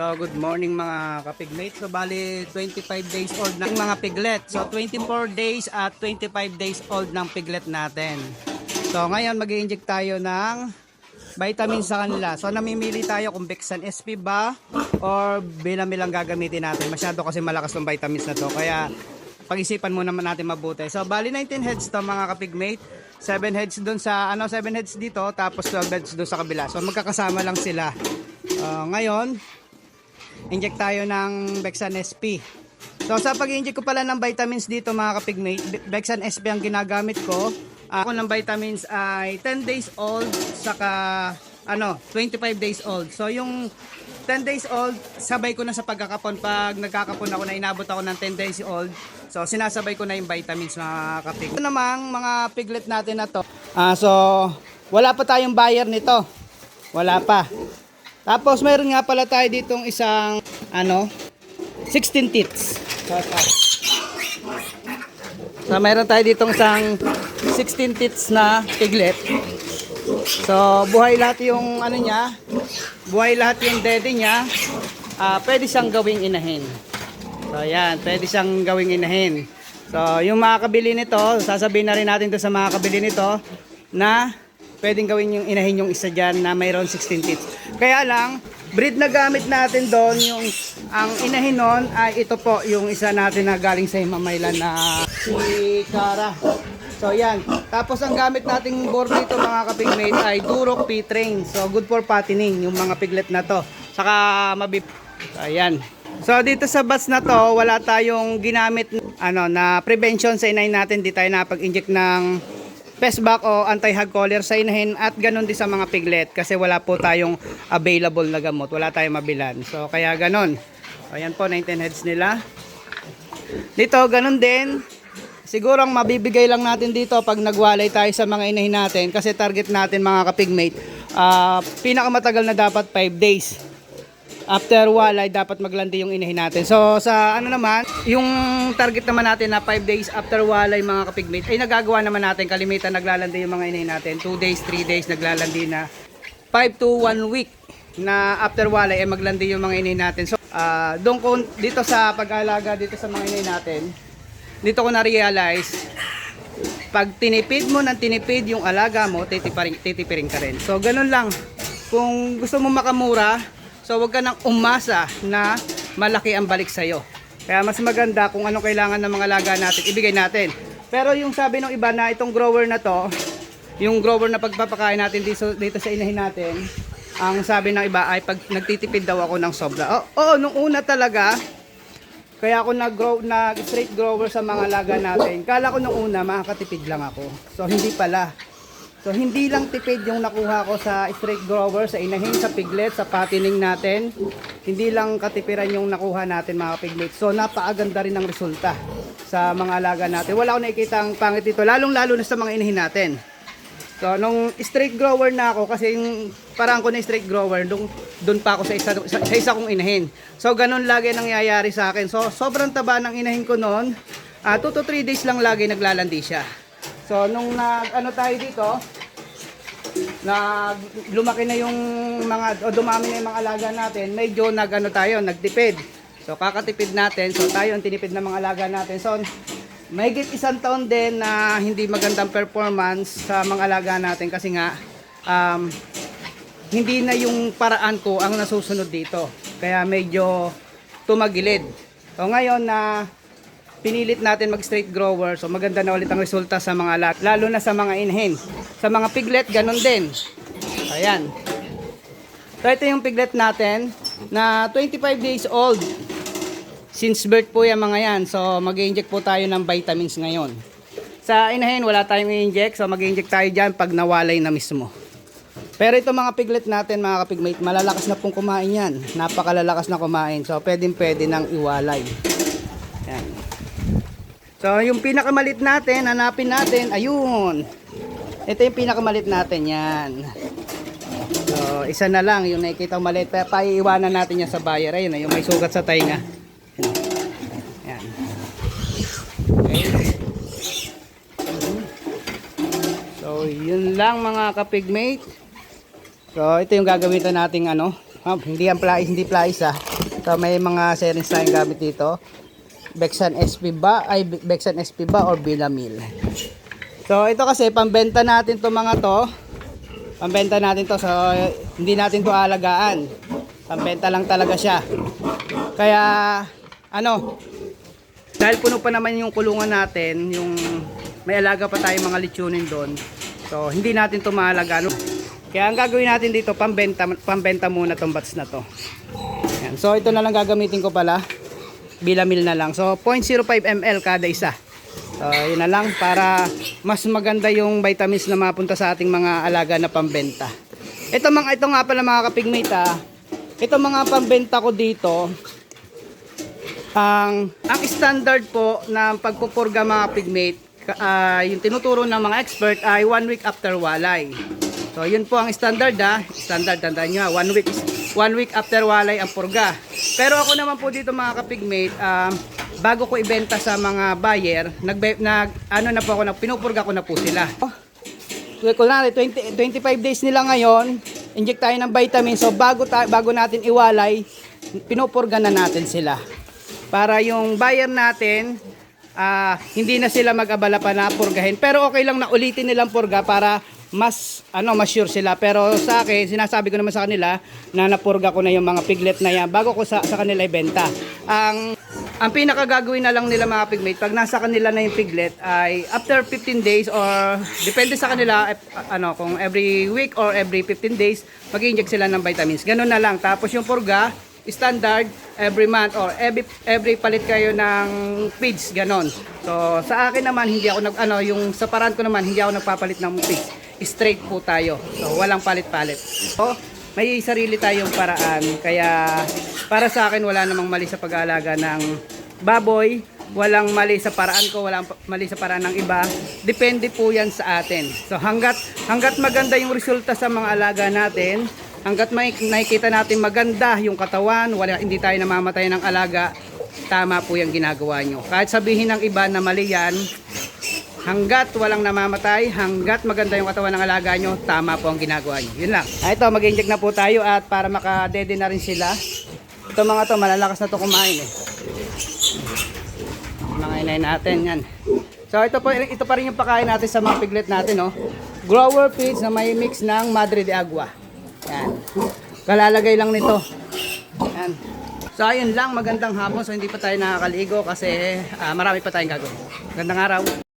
So, good morning mga kapigmate. So, bali 25 days old ng mga piglet. So, 24 days at 25 days old ng piglet natin. So, ngayon mag inject tayo ng vitamins sa kanila. So, namimili tayo kung Bexan SP ba or Binami lang gagamitin natin. Masyado kasi malakas ng vitamins na to. Kaya, pag-isipan naman natin mabuti. So, bali 19 heads to mga kapigmate. 7 heads doon sa, ano, 7 heads dito, tapos 12 heads doon sa kabila. So, magkakasama lang sila. Uh, ngayon, inject tayo ng Bexan SP. So sa pag-inject ko pala ng vitamins dito mga kapigmate, Be- Bexan SP ang ginagamit ko. Ah, Ako ng vitamins ay 10 days old saka ano, 25 days old. So yung 10 days old, sabay ko na sa pagkakapon. Pag nagkakapon ako na inabot ako ng 10 days old, so sinasabay ko na yung vitamins mga kapig. Ito namang mga piglet natin na to. Ah, so wala pa tayong buyer nito. Wala pa. Tapos mayroon nga pala tayo ditong isang ano 16 tits. So, mayroon tayo ditong isang 16 tits na piglet. So buhay lahat yung ano niya, buhay lahat yung dede niya. Ah, pwede siyang gawing inahin. So yan, pwede siyang gawing inahin. So yung mga kabili nito, sasabihin na rin natin to sa mga kabili nito na pwedeng gawin yung inahin yung isa dyan na mayroon 16 teeth. Kaya lang, breed na gamit natin doon yung ang inahin nun ay ito po yung isa natin na galing sa Himamaylan na si Kara. So yan. Tapos ang gamit nating board dito mga kapigmate ay Durok P-Train. So good for fattening yung mga piglet na to. Saka mabib... So, ayan. So dito sa bats na to, wala tayong ginamit ano na prevention sa inahin natin. Di tayo napag-inject ng pestback o anti-hog collar sa inahin at ganun din sa mga piglet kasi wala po tayong available na gamot. Wala tayong mabilan. So kaya ganun. Ayan po, 19 heads nila. Dito, ganun din. Siguro ang mabibigay lang natin dito pag nagwalay tayo sa mga inahin natin kasi target natin mga kapigmate, ah pinakamatagal na dapat 5 days. After walay, dapat maglandi yung inahin natin. So, sa ano naman, yung target naman natin na 5 days after walay mga kapigmate, ay nagagawa naman natin. Kalimitan naglalandi yung mga inahin natin. 2 days, 3 days naglalandi na. 5 to 1 week na after walay ay maglandi yung mga inahin natin. So, ah doon ko, dito sa pag-alaga dito sa mga inahin natin, dito ko na-realize, pag tinipid mo ng tinipid yung alaga mo, titipirin, titipirin ka rin. So, ganun lang. Kung gusto mo makamura, so wag ka nang umasa na malaki ang balik sa'yo. Kaya mas maganda kung ano kailangan ng mga alaga natin, ibigay natin. Pero yung sabi ng iba na itong grower na to, yung grower na pagpapakain natin dito, dito sa inahin natin, ang sabi ng iba ay pag nagtitipid daw ako ng sobra. Oo, oo nung una talaga, kaya ako nag-grow, nag-straight grower sa mga laga natin. Kala ko nung una, makakatipid lang ako. So, hindi pala. So, hindi lang tipid yung nakuha ko sa straight grower, sa inahin, sa piglet, sa patining natin. Hindi lang katipiran yung nakuha natin mga piglet. So, napakaganda rin ang resulta sa mga alaga natin. Wala akong nakikita ang pangit dito, lalong-lalo na sa mga inahin natin. So, nung straight grower na ako, kasi yung parang ko na straight grower, dun pa ako sa isa, sa, sa isa kong inahin. So, ganun lagi nangyayari sa akin. So, sobrang taba ng inahin ko noon. 2 to 3 days lang lagi naglalandi siya. So, nung nag, ano tayo dito, nag lumaki na yung mga, o dumami na yung mga alaga natin, medyo nag, ano tayo, nagtipid. So, kakatipid natin. So, tayo ang tinipid ng mga alaga natin. So, Mahigit isang taon din na hindi magandang performance sa mga alaga natin kasi nga um, hindi na yung paraan ko ang nasusunod dito. Kaya medyo tumagilid. So ngayon na pinilit natin mag straight grower so maganda na ulit ang resulta sa mga alaga lalo na sa mga inhen. Sa mga piglet ganun din. Ayan. So ito yung piglet natin na 25 days old. Since birth po yan mga yan. So mag inject po tayo ng vitamins ngayon. Sa inahin wala tayong i-inject. So mag inject tayo dyan pag nawalay na mismo. Pero ito mga piglet natin mga kapigmate, malalakas na pong kumain yan. Napakalalakas na kumain. So pwedeng pwede nang iwalay. Yan. So yung pinakamalit natin, hanapin natin, ayun. Ito yung pinakamalit natin yan. So isa na lang yung nakikita malit. Pa paiiwanan natin yan sa buyer. Ayun, yung may sugat sa tainga. Yan. Okay. So, yun lang mga kapigmate. So, ito yung gagamitan nating ano, Ah, hindi yan plies, hindi plies ah. So may mga serings tayong gamit dito. Bexan SP ba? Ay, Bexan SP ba or Binamil? So ito kasi pambenta natin to mga to. Pambenta natin to so hindi natin to alagaan. Pambenta lang talaga siya. Kaya ano, dahil puno pa naman yung kulungan natin, yung may alaga pa tayong mga litsunin doon. So hindi natin to maalagaan. Kaya ang gagawin natin dito, pambenta, pambenta muna tong bats na to. Yan. So ito na lang gagamitin ko pala. Bilamil na lang. So 0.05 ml kada isa. So yun na lang para mas maganda yung vitamins na mapunta sa ating mga alaga na pambenta. Ito mga ito nga pala mga kapigmate ah. Ito mga pambenta ko dito. Ang ang standard po ng pagpupurga mga pigmate, ah, yung tinuturo ng mga expert ay one week after walay. So yun po ang standard ha. Standard tandaan nyo ha. One week, one week after walay ang purga. Pero ako naman po dito mga kapigmate, um, bago ko ibenta sa mga buyer, nag, nag ano na po ako, nag, pinupurga ko na po sila. Oh, kunwari, 20, 25 days nila ngayon, inject tayo ng vitamin. So, bago, ta- bago natin iwalay, pinupurga na natin sila. Para yung buyer natin, ah, hindi na sila mag-abala pa na purgahin. Pero okay lang na ulitin nilang purga para mas ano mas sure sila. Pero sa akin sinasabi ko naman sa kanila na napurga ko na yung mga piglet na yan bago ko sa, sa kanila ibenta. Ang ang pinaka gagawin na lang nila mga pigmate pag nasa kanila na yung piglet ay after 15 days or depende sa kanila eh, ano kung every week or every 15 days mag-inject sila ng vitamins. Ganun na lang. Tapos yung purga standard every month or every every palit kayo ng feeds ganon so sa akin naman hindi ako nag ano yung sa paraan ko naman hindi ako nagpapalit ng feeds straight po tayo. So walang palit-palit. So may sarili tayong paraan. Kaya para sa akin wala namang mali sa pag-aalaga ng baboy. Walang mali sa paraan ko walang mali sa paraan ng iba. Depende po yan sa atin. So hanggat hanggat maganda yung resulta sa mga alaga natin hanggat may nakikita natin maganda yung katawan wala hindi tayo namamatay ng alaga tama po yung ginagawa nyo. Kahit sabihin ng iba na mali yan hanggat walang namamatay, hanggat maganda yung katawan ng alaga nyo, tama po ang ginagawa nyo. Yun lang. Ah, ito, mag-inject na po tayo at para makadede na rin sila. Ito mga to, malalakas na to kumain eh. Mga inay natin, yan. So ito po, ito pa rin yung pakain natin sa mga piglet natin, no. Grower feeds na may mix ng Madre de Agua. Yan. Kalalagay lang nito. Yan. So ayun lang, magandang hapon. So hindi pa tayo nakakaligo kasi ah, marami pa tayong gagawin. Magandang araw.